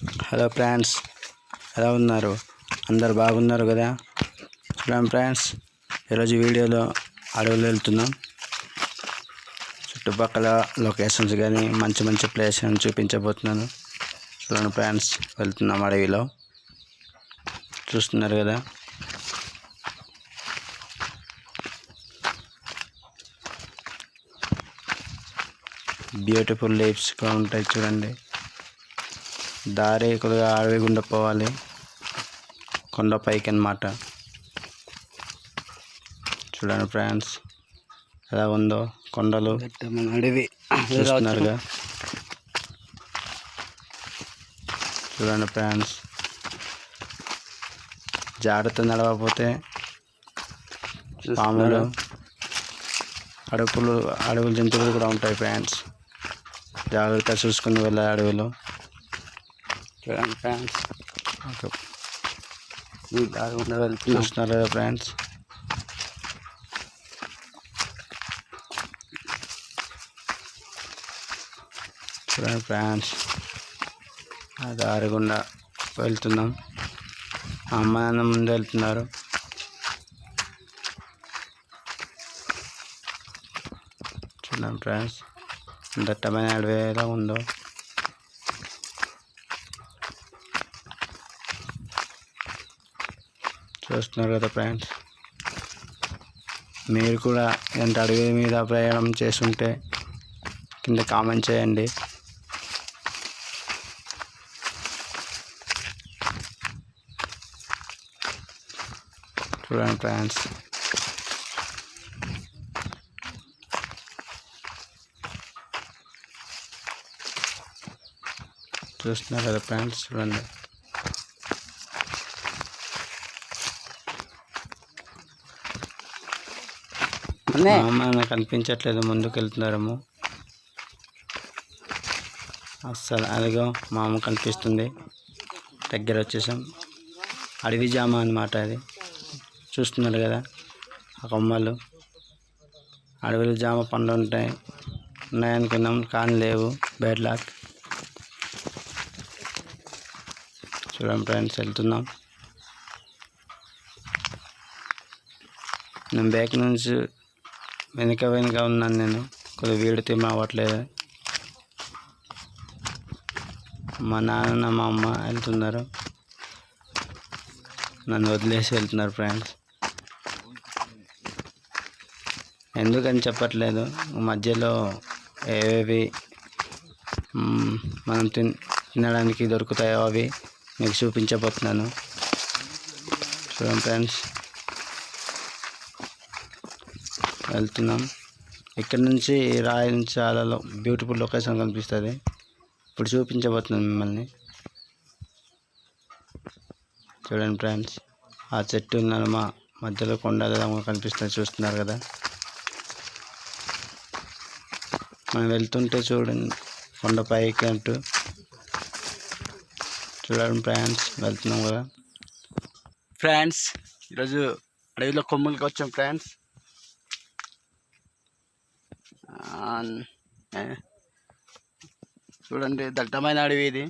Hello friends ఎలా ఉన్నారు? అందరు బాగున్నారు కదా? చూడం ఫ్రెండ్స్ ఈరోజు వీడియోలో అడవులు వెళ్తున్నాం. చుట్టుపక్కల లొకేషన్స్ కానీ మంచి మంచి ప్లేస్ చూపించబోతున్నాను. చూడండి ఫ్రెండ్స్ వెళ్తున్నాం అడవిలో. చూస్తున్నారు కదా? బ్యూటిఫుల్ లీవ్స్గా ఉంటాయి చూడండి. దారి కొద్దిగా అడవి గుండా పోవాలి. కొండ పైకి అన్నమాట చూడండి ఫ్రెండ్స్ ఎలా ఉందో కొండలు అడవి చూస్తున్నారుగా. చూడండి ఫ్రెండ్స్ జాగ్రత్త నడవకపోతే పాములు అడవులు అడవులు జంతువులు కూడా ఉంటాయి ఫ్రెండ్స్. జాగ్రత్త చూసుకుని వెళ్ళాలి అడవిలో. చూడండి ఫ్రెండ్స్ ఈ దారి గుండా వెళ్తున్నాం చూస్తున్నారు కదా ఫ్రెండ్స్ చూడండి ఫ్రెండ్స్ ఆ దారి గుండా వెళ్తున్నాం. అమ్మ నాన్న ముందు వెళ్తున్నారు. చూడండి ఫ్రెండ్స్ దట్టమైన అడవి ఎలా ఉందో. చూస్తున్నారు కదా ఫ్రెండ్స్. మీరు కూడా ఎంత అడవి మీద ప్రయాణం చేస్తుంటే కింద కామెంట్ చేయండి. చూడండి ఫ్రెండ్స్. చూస్తున్నారు కదా ఫ్రెండ్స్ చూడండి. అన్నే మా అమ్మ నాకు కనిపించట్లేదు ముందుకు వెళ్తున్నారేమో అస్సలు అదిగో మా అమ్మ కనిపిస్తుంది. దగ్గర వచ్చేసాం అడవి జామ అన్నమాట అది. చూస్తున్నారు కదా ఆ కొమ్మలు అడవిలో జామ పండ్లు ఉంటాయి. ఉన్నాయనుకున్నాం కానీ లేవు. బ్యాడ్ లాక్ చూడండి ఫ్రెండ్స్ వెళ్తున్నాం. నేను బ్యాక్ నుంచి వెనుక వెనుక ఉన్నాను నేను. కొద్దిగా వీడు తిమ్మ అవ్వట్లేదు. మా నాన్న మా అమ్మ వెళ్తున్నారు. నన్ను వదిలేసి వెళ్తున్నారు ఫ్రెండ్స్. ఎందుకని చెప్పట్లేదు? మధ్యలో ఏవేవి మనం తిన్ తినడానికి దొరుకుతాయో అవి మీకు చూపించబోతున్నాను. చూడండి ఫ్రెండ్స్. వెళ్తున్నాం. ఇక్కడ నుంచి రాయి నుంచి చాలా బ్యూటిఫుల్ లొకేషన్ కనిపిస్తుంది. ఇప్పుడు చూపించబోతున్నాను మిమ్మల్ని. చూడండి ఫ్రెండ్స్ ఆ చెట్టు నడుమ మధ్యలో కొండలు కనిపిస్తుంది చూస్తున్నారు కదా. మనం వెళ్తుంటే చూడండి కొండ పైకి అంటూ. చూడండి ఫ్రెండ్స్ వెళ్తున్నాం కదా. ఫ్రెండ్స్ ఈరోజు అడవిలో కొమ్ములకి వచ్చాం ఫ్రెండ్స్ చూడండి దట్టమైన అడవి ఇది.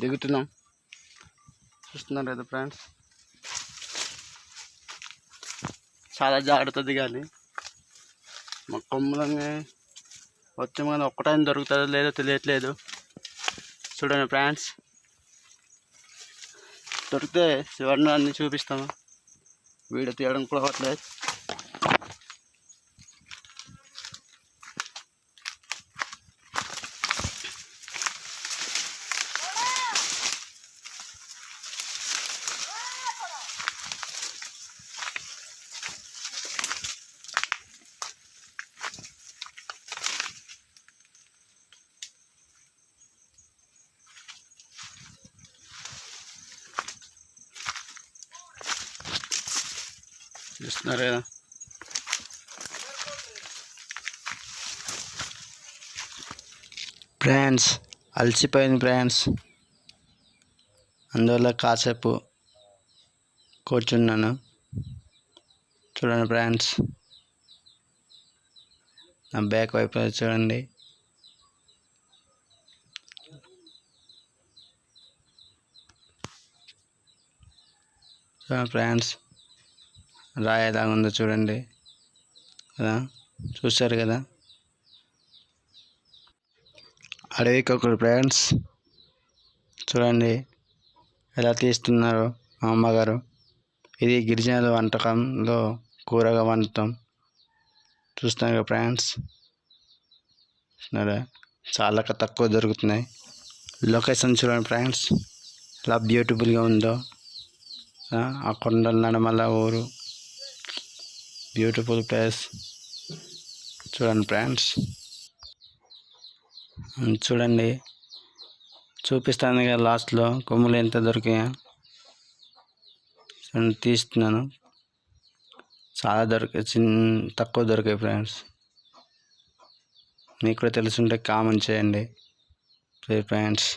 దిగుతున్నాం. చూస్తున్నారు కదా ఫ్రెండ్స్ చాలా జాగ్రత్త దిగాలి. మా కొమ్ములని వచ్చాము కానీ ఒక్కటైనా దొరుకుతుందో లేదో తెలియట్లేదు. చూడండి ఫ్రెండ్స్ దొరికితే శివన్న అన్నీ చూపిస్తాము వీడియో తీయడం కూడా అవ్వట్లేదు. చూస్తున్నారు కదా. ఫ్రాన్స్ అలసిపోయింది ఫ్రాన్స్ అందువల్ల కాసేపు కూర్చున్నాను. చూడండి ఫ్రాండ్స్ నా బ్యాక్ వైపు చూడండి. చూడండి ఫ్రాన్స్ రాయి ఉందో చూడండి. కదా? చూశారు కదా? అడవి కుక్కలు ఫ్రెండ్స్. చూడండి ఎలా తీస్తున్నారు మా అమ్మగారు. ఇది గిరిజనుల వంటకంలో కూరగా వండుతాం. చూస్తున్నారు కదా ఫ్రెండ్స్? చాలా తక్కువ దొరుకుతున్నాయి. లొకేషన్ చూడండి ఫ్రెండ్స్. ఎలా బ్యూటిఫుల్గా ఉందో. ఆ, ఆ కొండల నడమల ఊరు. బ్యూటిఫుల్ ప్లేస్ చూడండి ఫ్రెండ్స్ చూడండి. చూపిస్తాను కదా లాస్ట్లో కొమ్ములు ఎంత దొరికాయా. చూడండి తీస్తున్నాను. చాలా దొరికాయి చిన్న తక్కువ దొరికాయి ఫ్రెండ్స్ మీకు కూడా తెలుసుంటే కామెంట్ చేయండి. ఫ్రెండ్స్